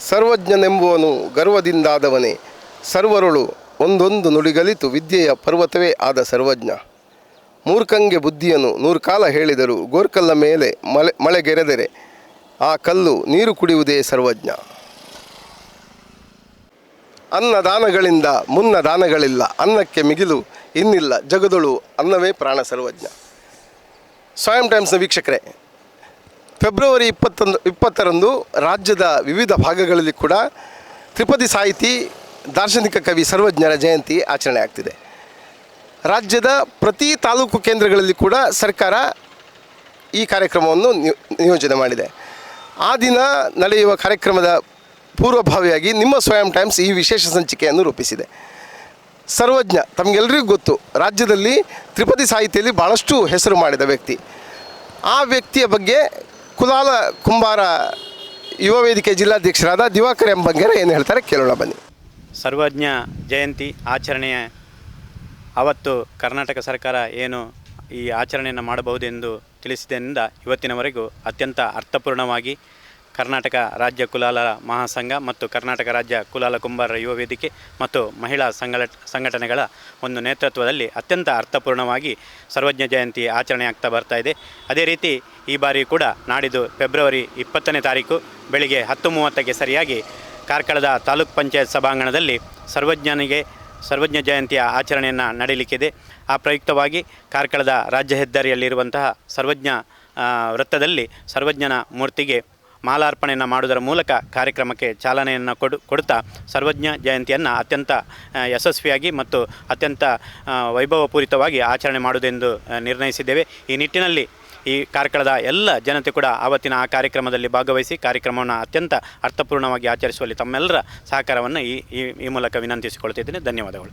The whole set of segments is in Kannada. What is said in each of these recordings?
ಸರ್ವಜ್ಞನೆಂಬುವನು ಗರ್ವದಿಂದಾದವನೇ. ಸರ್ವರುಳು ಒಂದೊಂದು ನುಡಿಗಲಿತು ವಿದ್ಯೆಯ ಪರ್ವತವೇ ಆದ ಸರ್ವಜ್ಞ. ಮೂರ್ಖಂಗೆ ಬುದ್ಧಿಯನ್ನು ನೂರು ಕಾಲ ಹೇಳಿದರು ಗೋರ್ಕಲ್ಲ ಮೇಲೆ ಮಳೆ, ಮಳೆಗೆರೆದರೆ ಆ ಕಲ್ಲು ನೀರು ಕುಡಿಯುವುದೇ ಸರ್ವಜ್ಞ. ಅನ್ನ ದಾನಗಳಿಂದ ಮುನ್ನ ದಾನಗಳಿಲ್ಲ, ಅನ್ನಕ್ಕೆ ಮಿಗಿಲು ಇನ್ನಿಲ್ಲ, ಜಗದೊಳು ಅನ್ನವೇ ಪ್ರಾಣ ಸರ್ವಜ್ಞ. ಸ್ವಯಂ ಟೈಮ್ಸ್ನ ವೀಕ್ಷಕರೇ ಫೆಬ್ರವರಿ ಇಪ್ಪತ್ತೊಂದು, ಇಪ್ಪತ್ತರಂದು ರಾಜ್ಯದ ವಿವಿಧ ಭಾಗಗಳಲ್ಲಿ ಕೂಡ ತ್ರಿಪದಿ ಸಾಹಿತಿ, ದಾರ್ಶನಿಕ ಕವಿ ಸರ್ವಜ್ಞರ ಜಯಂತಿ ಆಚರಣೆ ಆಗ್ತಿದೆ. ರಾಜ್ಯದ ಪ್ರತಿ ತಾಲೂಕು ಕೇಂದ್ರಗಳಲ್ಲಿ ಕೂಡ ಸರ್ಕಾರ ಈ ಕಾರ್ಯಕ್ರಮವನ್ನು ನಿಯೋ- ನಿಯೋಜನೆ ಮಾಡಿದೆ. ಆ ದಿನ ನಡೆಯುವ ಕಾರ್ಯಕ್ರಮದ ಪೂರ್ವಭಾವಿಯಾಗಿ ನಿಮ್ಮ ಸ್ವಯಂ ಟೈಮ್ಸ್ ಈ ವಿಶೇಷ ಸಂಚಿಕೆಯನ್ನು ರೂಪಿಸಿದೆ. ಸರ್ವಜ್ಞ ತಮಗೆಲ್ಲರಿಗೂ ಗೊತ್ತು, ರಾಜ್ಯದಲ್ಲಿ ತ್ರಿಪದಿ ಸಾಹಿತ್ಯದಲ್ಲಿ ಭಾಳಷ್ಟು ಹೆಸರು ಮಾಡಿದ ವ್ಯಕ್ತಿ. ಆ ವ್ಯಕ್ತಿಯ ಬಗ್ಗೆ ಕುಲಾಲ ಕುಂಬಾರ ಯುವ ವೇದಿಕೆ ಜಿಲ್ಲಾಧ್ಯಕ್ಷರಾದ ದಿವಾಕರ್ ಎಂಬಂಗೆರ ಏನು ಹೇಳ್ತಾರೆ ಕೇಳೋಣ ಬನ್ನಿ. ಸರ್ವಜ್ಞ ಜಯಂತಿ ಆಚರಣೆಯ ಅವತ್ತು ಕರ್ನಾಟಕ ಸರ್ಕಾರ ಏನು ಈ ಆಚರಣೆಯನ್ನು ಮಾಡಬಹುದೆಂದು ತಿಳಿಸಿದ್ದರಿಂದ ಇವತ್ತಿನವರೆಗೂ ಅತ್ಯಂತ ಅರ್ಥಪೂರ್ಣವಾಗಿ ಕರ್ನಾಟಕ ರಾಜ್ಯ ಕುಲಾಲ ಮಹಾಸಂಘ ಮತ್ತು ಕರ್ನಾಟಕ ರಾಜ್ಯ ಕುಲಾಲ ಕುಂಬಾರರ ಯುವ ವೇದಿಕೆ ಮತ್ತು ಮಹಿಳಾ ಸಂಘಟ, ಸಂಘಟನೆಗಳ ಒಂದು ನೇತೃತ್ವದಲ್ಲಿ ಅತ್ಯಂತ ಅರ್ಥಪೂರ್ಣವಾಗಿ ಸರ್ವಜ್ಞ ಜಯಂತಿ ಆಚರಣೆ ಆಗ್ತಾ ಬರ್ತಾ ಇದೆ. ಅದೇ ರೀತಿ ಈ ಬಾರಿ ಕೂಡ ನಾಡಿದ್ದು ಫೆಬ್ರವರಿ ಇಪ್ಪತ್ತನೇ ತಾರೀಕು ಬೆಳಿಗ್ಗೆ ಹತ್ತು ಮೂವತ್ತಕ್ಕೆ ಸರಿಯಾಗಿ ಕಾರ್ಕಳದ ತಾಲೂಕ್ ಪಂಚಾಯತ್ ಸಭಾಂಗಣದಲ್ಲಿ ಸರ್ವಜ್ಞನಿಗೆ ಸರ್ವಜ್ಞ ಜಯಂತಿಯ ಆಚರಣೆಯನ್ನು ನಡೆಯಲಿಕ್ಕಿದೆ ಆ ಪ್ರಯುಕ್ತವಾಗಿ ಕಾರ್ಕಳದ ರಾಜ್ಯ ಹೆದ್ದಾರಿಯಲ್ಲಿರುವಂತಹ ಸರ್ವಜ್ಞ ವೃತ್ತದಲ್ಲಿ ಸರ್ವಜ್ಞನ ಮೂರ್ತಿಗೆ ಮಾಲಾರ್ಪಣೆಯನ್ನು ಮಾಡುವುದರ ಮೂಲಕ ಕಾರ್ಯಕ್ರಮಕ್ಕೆ ಚಾಲನೆಯನ್ನು ಕೊಡು, ಕೊಡುತ್ತಾ ಸರ್ವಜ್ಞ ಜಯಂತಿಯನ್ನು ಅತ್ಯಂತ ಯಶಸ್ವಿಯಾಗಿ ಮತ್ತು ಅತ್ಯಂತ ವೈಭವಪೂರಿತವಾಗಿ ಆಚರಣೆ ಮಾಡುವುದೆಂದು ನಿರ್ಣಯಿಸಿದ್ದೇವೆ. ಈ ನಿಟ್ಟಿನಲ್ಲಿ ಈ ಕಾರ್ಕಳದ ಎಲ್ಲ ಜನತೆ ಕೂಡ ಆವತ್ತಿನ ಆ ಕಾರ್ಯಕ್ರಮದಲ್ಲಿ ಭಾಗವಹಿಸಿ ಕಾರ್ಯಕ್ರಮವನ್ನು ಅತ್ಯಂತ ಅರ್ಥಪೂರ್ಣವಾಗಿ ಆಚರಿಸುವಲ್ಲಿ ತಮ್ಮೆಲ್ಲರ ಸಹಕಾರವನ್ನು ಈ ಈ ಈ ಮೂಲಕ ವಿನಂತಿಸಿಕೊಳ್ತಿದ್ದೇನೆ ಧನ್ಯವಾದಗಳು.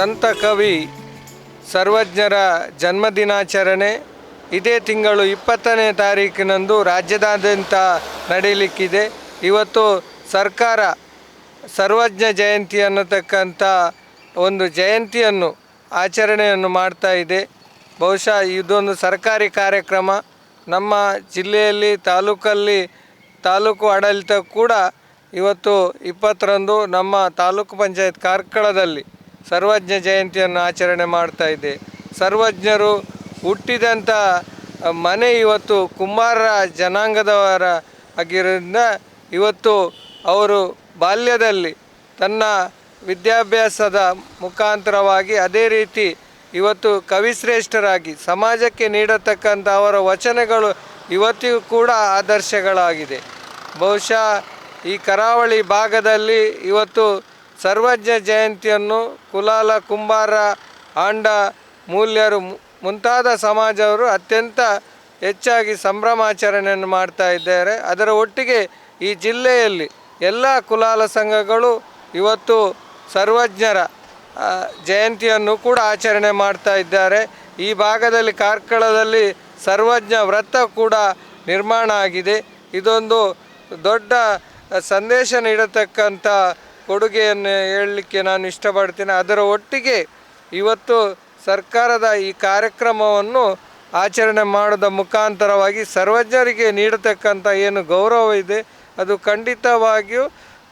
ಸಂತ ಕವಿ ಸರ್ವಜ್ಞರ ಜನ್ಮದಿನಾಚರಣೆ. ಇದೇ ತಿಂಗಳು ಇಪ್ಪತ್ತನೇ ತಾರೀಕಿನಂದು ರಾಜ್ಯದಾದ್ಯಂತ ನಡೀಲಿಕ್ಕಿದೆ. ಇವತ್ತು ಸರ್ಕಾರ ಸರ್ವಜ್ಞ ಜಯಂತಿ ಅನ್ನತಕ್ಕಂಥ ಒಂದು ಜಯಂತಿಯನ್ನು, ಆಚರಣೆಯನ್ನು ಮಾಡ್ತಾ ಇದೆ. ಬಹುಶಃ ಇದೊಂದು ಸರ್ಕಾರಿ ಕಾರ್ಯಕ್ರಮ. ನಮ್ಮ ಜಿಲ್ಲೆಯಲ್ಲಿ, ತಾಲೂಕಲ್ಲಿ, ತಾಲೂಕು ಆಡಳಿತ ಕೂಡ ಇವತ್ತು ಇಪ್ಪತ್ತರಂದು ನಮ್ಮ ತಾಲೂಕು ಪಂಚಾಯತ್ ಕಾರ್ಕಳದಲ್ಲಿ ಸರ್ವಜ್ಞ ಜಯಂತಿಯನ್ನು ಆಚರಣೆ ಮಾಡ್ತಾ ಇದೆ ಸರ್ವಜ್ಞರು ಹುಟ್ಟಿದಂಥ ಮನೆ ಇವತ್ತು ಕುಮಾರ ಜನಾಂಗದವರ ಆಗಿರೋದ್ರಿಂದ ಇವತ್ತು ಅವರು ಬಾಲ್ಯದಲ್ಲಿ ತನ್ನ ವಿದ್ಯಾಭ್ಯಾಸದ ಮುಖಾಂತರವಾಗಿ ಅದೇ ರೀತಿ ಇವತ್ತು ಕವಿಶ್ರೇಷ್ಠರಾಗಿ ಸಮಾಜಕ್ಕೆ ನೀಡತಕ್ಕಂಥ ಅವರ ವಚನಗಳು ಇವತ್ತಿಗೂ ಕೂಡ ಆದರ್ಶಗಳಾಗಿದೆ. ಬಹುಶಃ ಈ ಕರಾವಳಿ ಭಾಗದಲ್ಲಿ ಇವತ್ತು ಸರ್ವಜ್ಞ ಜಯಂತಿಯನ್ನು ಕುಲಾಲ ಕುಂಬಾರ ಆಂಡ ಮೂಲ್ಯರು ಮುಂತಾದ ಸಮಾಜವರು ಅತ್ಯಂತ ಹೆಚ್ಚಾಗಿ ಸಂಭ್ರಮಾಚರಣೆಯನ್ನು ಮಾಡ್ತಾ ಇದ್ದಾರೆ. ಅದರ ಒಟ್ಟಿಗೆ ಈ ಜಿಲ್ಲೆಯಲ್ಲಿ ಎಲ್ಲ ಕುಲಾಲ ಸಂಘಗಳು ಇವತ್ತು ಸರ್ವಜ್ಞರ ಜಯಂತಿಯನ್ನು ಕೂಡ ಆಚರಣೆ ಮಾಡ್ತಾ ಇದ್ದಾರೆ. ಈ ಭಾಗದಲ್ಲಿ ಕಾರ್ಕಳದಲ್ಲಿ ಸರ್ವಜ್ಞ ವ್ರತ ಕೂಡ ನಿರ್ಮಾಣ ಆಗಿದೆ. ಇದೊಂದು ದೊಡ್ಡ ಸಂದೇಶ ನೀಡತಕ್ಕಂಥ ಕೊಡುಗೆಯನ್ನು ಹೇಳಲಿಕ್ಕೆ ನಾನು ಇಷ್ಟಪಡ್ತೇನೆ. ಅದರ ಒಟ್ಟಿಗೆ ಇವತ್ತು ಸರ್ಕಾರದ ಈ ಕಾರ್ಯಕ್ರಮವನ್ನು ಆಚರಣೆ ಮಾಡೋದ ಮುಖಾಂತರವಾಗಿ ಸರ್ವಜ್ಞರಿಗೆ ನೀಡತಕ್ಕಂಥ ಏನು ಗೌರವ ಇದೆ, ಅದು ಖಂಡಿತವಾಗಿಯೂ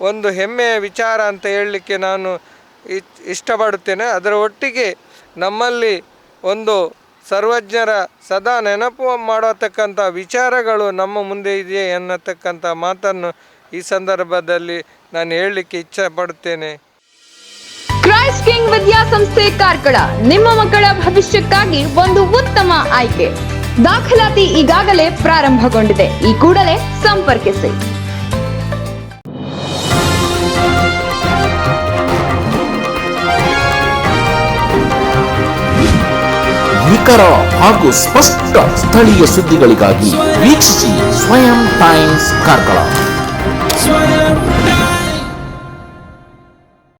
ಒಂದು ಹೆಮ್ಮೆಯ ವಿಚಾರ ಅಂತ ಹೇಳಲಿಕ್ಕೆ ನಾನು ಇಷ್ಟಪಡುತ್ತೇನೆ. ಅದರ ಒಟ್ಟಿಗೆ ನಮ್ಮಲ್ಲಿ ಒಂದು ಸರ್ವಜ್ಞರ ಸದಾ ನೆನಪು ಮಾಡತಕ್ಕಂಥ ವಿಚಾರಗಳು ನಮ್ಮ ಮುಂದೆ ಇದೆಯೇ ಎನ್ನತಕ್ಕಂಥ ಮಾತನ್ನು ಈ ಸಂದರ್ಭದಲ್ಲಿ ನಾನು ಹೇಳಲಿಕ್ಕೆ ಇಚ್ಛೆಪಡುತ್ತೇನೆ ಕ್ರೈಸ್ಟ್ ಕಿಂಗ್ ವಿದ್ಯಾಸಂಸ್ಥೆ ಕಾರ್ಕಳ ನಿಮ್ಮ ಮಕ್ಕಳ ಭವಿಷ್ಯಕ್ಕಾಗಿ ಒಂದು ಉತ್ತಮ ಆಯ್ಕೆ. ದಾಖಲಾತಿ ಈಗಾಗಲೇ ಪ್ರಾರಂಭಗೊಂಡಿದೆ ಈ ಕೂಡಲೇ ಸಂಪರ್ಕಿಸಿ. ನಿಖರ ಹಾಗೂ ಸ್ಪಷ್ಟ ಸ್ಥಳೀಯ ಸುದ್ದಿಗಳಿಗಾಗಿ ವೀಕ್ಷಿಸಿ ಸ್ವಯಂ ಟೈಮ್ಸ್ ಕಾರ್ಕಳ.